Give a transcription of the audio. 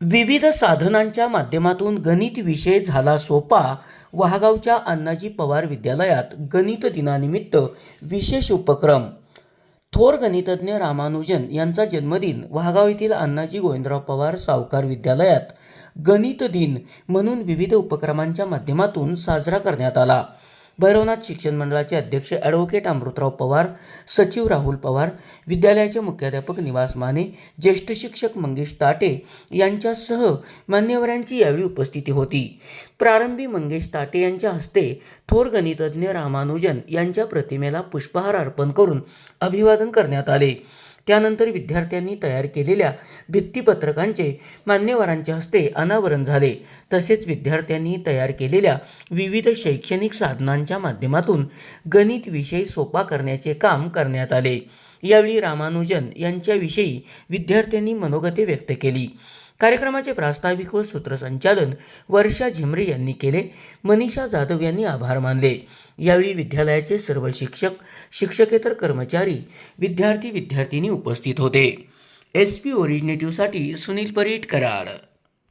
विविध साधनांच्या माध्यमातून गणित विषय झाला सोपा. वाहगावच्या अण्णाजी पवार विद्यालयात गणित दिनानिमित्त विशेष उपक्रम. थोर गणितज्ञ रामानुजन यांचा जन्मदिन वाहगाव येथील अण्णाजी गोविंदराव पवार सावकार विद्यालयात गणित दिन म्हणून विविध उपक्रमांच्या माध्यमातून साजरा करण्यात आला. भैरवनाथ शिक्षण मंडळाचे अध्यक्ष ॲडव्होकेट अमृतराव पवार सचिव राहुल पवार विद्यालयाचे मुख्याध्यापक निवास माने ज्येष्ठ शिक्षक मंगेश ताटे यांच्यासह मान्यवरांची यावेळी उपस्थिती होती. प्रारंभी मंगेश ताटे यांच्या हस्ते थोर गणितज्ञ रामानुजन यांच्या प्रतिमेला पुष्पहार अर्पण करून अभिवादन करण्यात आले. त्यानंतर विद्यार्थ्यांनी तयार केलेल्या भित्तीपत्रकांचे मान्यवरांच्या हस्ते अनावरण झाले. तसेच विद्यार्थ्यांनी तयार केलेल्या विविध शैक्षणिक साधनांच्या माध्यमातून गणित विषय सोपा करण्याचे काम करण्यात आले. यावेळी रामानुजन यांच्याविषयी विद्यार्थ्यांनी मनोगते व्यक्त केली. कार्यक्रमाचे प्रास्ताविक व सूत्रसंचालन वर्षा झिमरे यांनी केले. मनीषा जाधव यांनी आभार मानले. यावेळी विद्यालयाचे सर्व शिक्षक शिक्षकेतर कर्मचारी विद्यार्थी विद्यार्थिनी उपस्थित होते. एस पी ओरिजिनेटिव्हसाठी सुनील परीट कराड